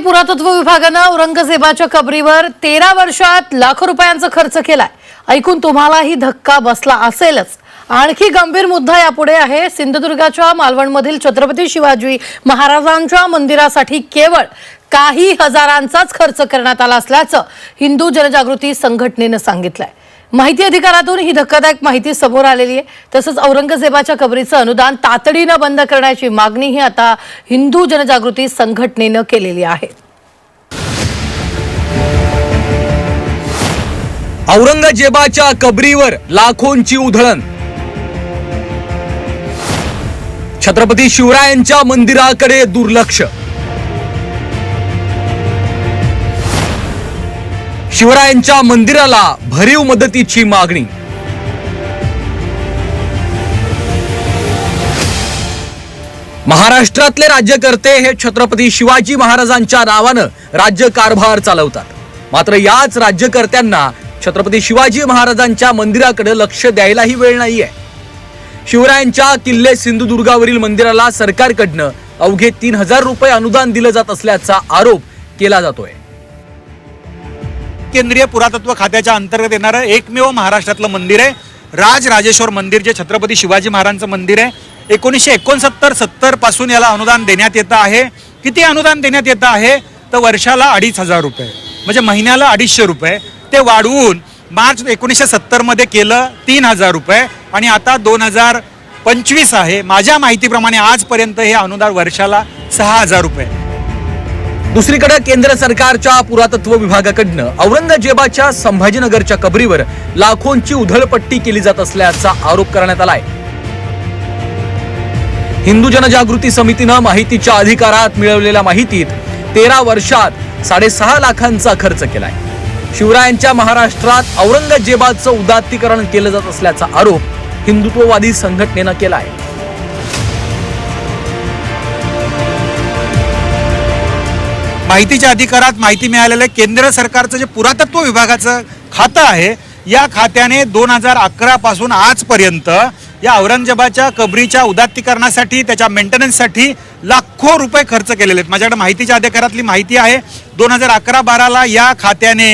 पुरातत्व विभागानं औरंगजेबाच्या कबरीवर तेरा वर्षात लाखो रुपयांचा खर्च केलाय. ऐकून तुम्हालाही धक्का बसला असेलच. आणखी गंभीर मुद्दा यापुढे आहे. सिंधुदुर्गाच्या मालवणमधील छत्रपती शिवाजी महाराजांच्या मंदिरासाठी केवळ काही हजारांचाच खर्च करण्यात आला असल्याचं हिंदू जनजागृती संघटनेनं सांगितलंय. माहिती अधिकारातून ही धक्कादायक माहिती समोर आलेली आहे. तसंच औरंगजेबाच्या कबरीचं अनुदान तातडीनं बंद करण्याची मागणीही आता हिंदू जनजागृती संघटनेनं केलेली आहे. औरंगजेबाच्या कबरीवर लाखोंची उधळण. छत्रपती शिवरायांच्या मंदिराकडे दुर्लक्ष. शिवरायांच्या मंदिराला भरीव मदतीची मागणी. महाराष्ट्रातले राज्यकर्ते हे छत्रपती शिवाजी महाराजांच्या नावानं राज्य कारभार चालवतात. मात्र याच राज्यकर्त्यांना छत्रपती शिवाजी महाराजांच्या मंदिराकडे लक्ष द्यायलाही वेळ नाहीये. शिवरायांच्या किल्ले सिंधुदुर्गावरील मंदिराला सरकारकडनं अवघे तीन हजार रुपये अनुदान दिलं जात असल्याचा आरोप केला जातोय. केंद्रीय पुरातत्व खात्याच्या अंतर्गत येणारं एकमेव महाराष्ट्रातलं मंदिर आहे. राजराजेश्वर मंदिर जे छत्रपती शिवाजी महाराजांचं मंदिर आहे. एकोणीसशे एकोणसत्तर सत्तरपासून याला अनुदान देण्यात येतं आहे. किती अनुदान देण्यात येतं आहे? तर वर्षाला अडीच हजार रुपये. म्हणजे महिन्याला अडीचशे रुपये. ते वाढवून मार्च एकोणीसशे सत्तरमध्ये केलं तीन हजार रुपये. आणि आता दोन हजार पंचवीस आहे. माझ्या माहितीप्रमाणे आजपर्यंत हे अनुदान वर्षाला सहा हजार रुपये. दुसरीकडे केंद्र सरकारच्या पुरातत्व विभागाकडनं औरंगजेबाच्या संभाजीनगरच्या कबरीवर लाखोंची उधळपट्टी केली जात असल्याचा आरोप करण्यात आलाय. हिंदू जनजागृती समितीनं माहितीच्या अधिकारात मिळवलेल्या माहितीत तेरा वर्षात साडेसहा लाखांचा खर्च केलाय. शिवरायांच्या महाराष्ट्रात औरंगजेबाचं उदात्तीकरण केलं जात असल्याचा आरोप हिंदुत्ववादी संघटनेनं केला आहे माहितीच्या अधिकारात माहिती मिळालेलं आहे. केंद्र सरकारचं जे पुरातत्व विभागाचं खातं आहे या खात्याने दोन हजार अकरापासून आजपर्यंत या औरंगजेबाच्या कबरीच्या उदात्तीकरणासाठी त्याच्या मेंटेनन्ससाठी लाखो रुपये खर्च केलेले आहेत. माझ्याकडे माहितीच्या अधिकारातली माहिती आहे. दोन हजार अकरा बाराला या खात्याने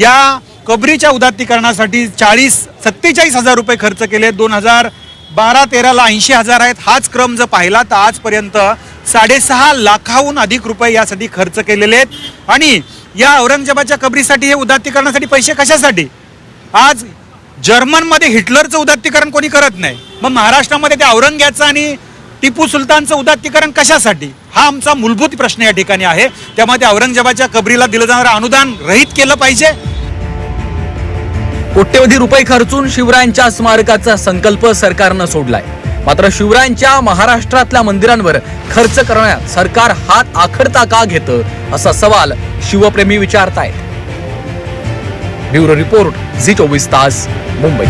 या कबरीच्या उदात्तीकरणासाठी चाळीस सत्तेचाळीस हजार रुपये खर्च केले. दोन हजार बारा तेराला ऐंशी हजार आहेत. हाच क्रम जर पाहिला तर आजपर्यंत साडेसहा लाखाहून अधिक रुपये यासाठी खर्च केलेले आहेत. आणि या औरंगजेबाच्या कबरीसाठी हे उदात्तीकरणासाठी पैसे कशासाठी? आज जर्मनमध्ये हिटलरचं उदात्तीकरण कोणी करत नाही. मग महाराष्ट्रामध्ये त्या औरंग्याचं आणि टिपू सुलतानचं उदात्तीकरण कशासाठी? हा आमचा मूलभूत प्रश्न या ठिकाणी आहे. त्यामुळे त्या औरंगजेबाच्या कबरीला दिलं जाणारं अनुदान रहित केलं पाहिजे. कोट्यवधी रुपये खर्चून शिवरायांच्या स्मारकाचा संकल्प सरकारनं सोडलाय. मात्र शिवरायांच्या महाराष्ट्रातल्या मंदिरांवर खर्च करण्यात सरकार हात आखडता का घेतं असा सवाल शिवप्रेमी विचारतायत. ब्युरो रिपोर्ट झी चोवीस तास मुंबई.